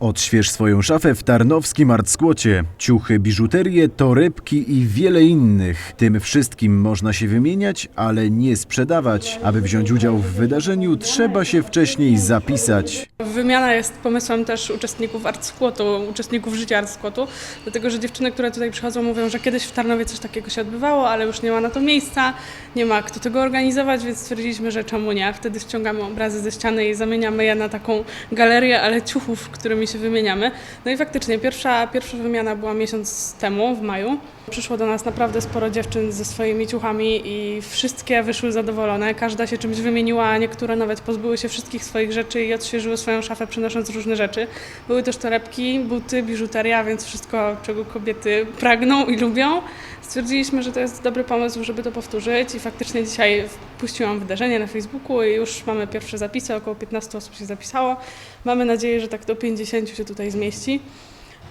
Odśwież swoją szafę w tarnowskim Artskłocie. Ciuchy, biżuterię, torebki i wiele innych. Tym wszystkim można się wymieniać, ale nie sprzedawać. Aby wziąć udział w wydarzeniu, trzeba się wcześniej zapisać. Wymiana jest pomysłem też uczestników Artskłotu, uczestników życia Artskłotu, dlatego że dziewczyny, które tutaj przychodzą mówią, że kiedyś w Tarnowie coś takiego się odbywało, ale już nie ma na to miejsca, nie ma kto tego organizować, więc stwierdziliśmy, że czemu nie. Wtedy ściągamy obrazy ze ściany i zamieniamy je na taką galerię, ale ciuchów, którymi się wymieniamy. No i faktycznie pierwsza, pierwsza wymiana była miesiąc temu, w maju. Przyszło do nas naprawdę sporo dziewczyn ze swoimi ciuchami i wszystkie wyszły zadowolone. Każda się czymś wymieniła, a niektóre nawet pozbyły się wszystkich swoich rzeczy i odświeżyły swoją szafę, przynosząc różne rzeczy. Były też torebki, buty, biżuteria, więc wszystko, czego kobiety pragną i lubią. Stwierdziliśmy, że to jest dobry pomysł, żeby to powtórzyć i faktycznie dzisiaj puściłam wydarzenie na Facebooku i już mamy pierwsze zapisy, około 15 osób się zapisało. Mamy nadzieję, że tak do 50 się tutaj zmieści.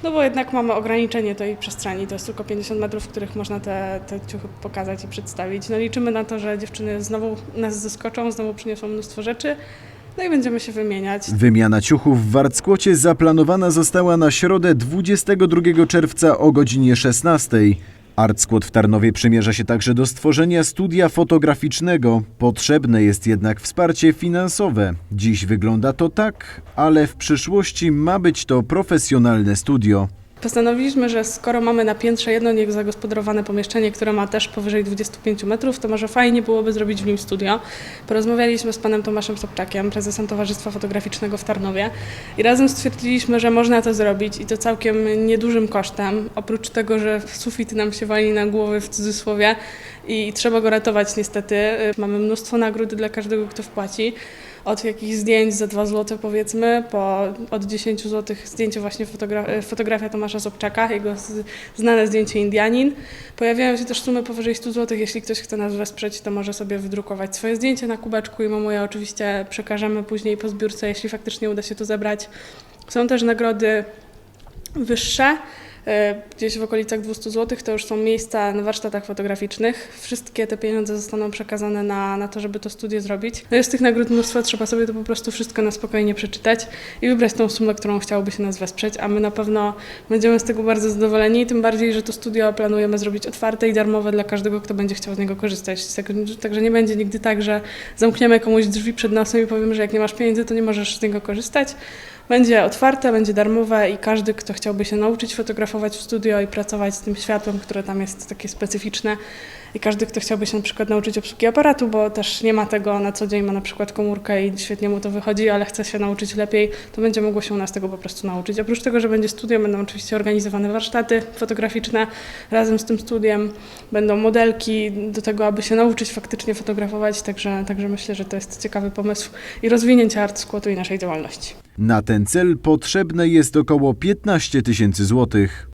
No bo jednak mamy ograniczenie tej przestrzeni, to jest tylko 50 metrów, w których można te, te ciuchy pokazać i przedstawić. No liczymy na to, że dziewczyny znowu nas zaskoczą, znowu przyniosą mnóstwo rzeczy, no i będziemy się wymieniać. Wymiana ciuchów w Artskłocie zaplanowana została na środę 22 czerwca o godzinie 16. Artskłot w Tarnowie przymierza się także do stworzenia studia fotograficznego. Potrzebne jest jednak wsparcie finansowe. Dziś wygląda to tak, ale w przyszłości ma być to profesjonalne studio. Postanowiliśmy, że skoro mamy na piętrze jedno niezagospodarowane pomieszczenie, które ma też powyżej 25 metrów, to może fajnie byłoby zrobić w nim studio. Porozmawialiśmy z panem Tomaszem Sobczakiem, prezesem Towarzystwa Fotograficznego w Tarnowie i razem stwierdziliśmy, że można to zrobić i to całkiem niedużym kosztem. Oprócz tego, że sufit nam się wali na głowy w cudzysłowie i trzeba go ratować niestety. Mamy mnóstwo nagród dla każdego, kto wpłaci od jakichś zdjęć za 2 zł powiedzmy, po od 10 zł zdjęcie właśnie fotogra- fotografia Tomasza Sobczaka, jego znane zdjęcie Indianin. Pojawiają się też sumy powyżej 100 zł, jeśli ktoś chce nas wesprzeć, to może sobie wydrukować swoje zdjęcie na kubeczku i mu je oczywiście przekażemy później po zbiórce, jeśli faktycznie uda się to zebrać. Są też nagrody wyższe, e, gdzieś w okolicach 200 zł, to już są miejsca na warsztatach fotograficznych. Wszystkie te pieniądze zostaną przekazane na, na to, żeby to studio zrobić. No jest tych nagród mnóstwo, trzeba sobie to po prostu wszystko na spokojnie przeczytać i wybrać tą sumę, którą chciałoby się nas wesprzeć, a my na pewno będziemy z tego bardzo zadowoleni, tym bardziej, że to studio planujemy zrobić otwarte i darmowe dla każdego, kto będzie chciał z niego korzystać. Tak- Także nie będzie nigdy tak, że zamkniemy komuś drzwi przed nosem i powiemy, że jak nie masz pieniędzy, to nie możesz z niego korzystać. Będzie otwarte, będzie darmowe i każdy, kto chciałby się nauczyć fotografować w studio i pracować z tym światłem, które tam jest takie specyficzne i każdy, kto chciałby się na przykład nauczyć obsługi aparatu, bo też nie ma tego na co dzień, ma na przykład komórkę i świetnie mu to wychodzi, ale chce się nauczyć lepiej, to będzie mogło się u nas tego po prostu nauczyć. Oprócz tego, że będzie studio, będą oczywiście organizowane warsztaty fotograficzne razem z tym studiem, będą modelki do tego, aby się nauczyć faktycznie fotografować, także, także myślę, że to jest ciekawy pomysł i rozwinięcie art i naszej działalności. Na ten cel potrzebne jest około 15 tysięcy złotych.